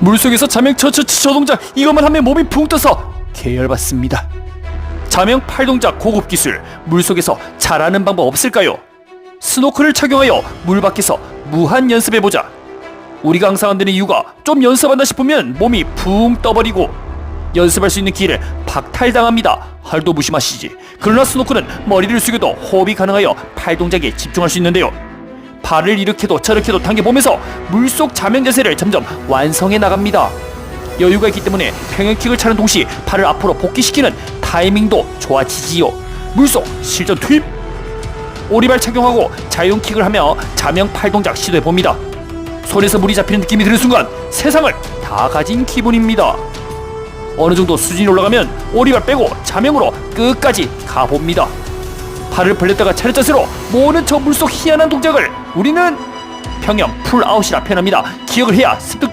물속에서 자명 처처처 저 동작 이것만 하면 몸이 붕 떠서 계열받습니다. 자명 팔 동작 고급 기술 물속에서 잘하는 방법 없을까요? 스노클을 착용하여 물 밖에서 무한 연습해보자. 우리가 항상 안 되는 이유가 좀 연습한다 싶으면 몸이 붕 떠버리고 연습할 수 있는 기회를 박탈당합니다. 할도 무심하시지. 그러나 스노클은 머리를 숙여도 호흡이 가능하여 팔 동작에 집중할 수 있는데요. 발을 이렇게도 저렇게도 당겨보면서 물속 자명 자세를 점점 완성해 나갑니다. 여유가 있기 때문에 평행킥을 차는 동시에 팔을 앞으로 복귀시키는 타이밍도 좋아지지요. 물속 실전 투입! 오리발 착용하고 자용킥을 하며 자명 팔 동작 시도해 봅니다. 손에서 물이 잡히는 느낌이 드는 순간 세상을 다 가진 기분입니다. 어느 정도 수준이 올라가면 오리발 빼고 자명으로 끝까지 가봅니다. 팔을 벌렸다가 자세로 모으는 저 물속 희한한 동작을 우리는 평형 풀아웃이라 표현합니다. 기억을 해야 습득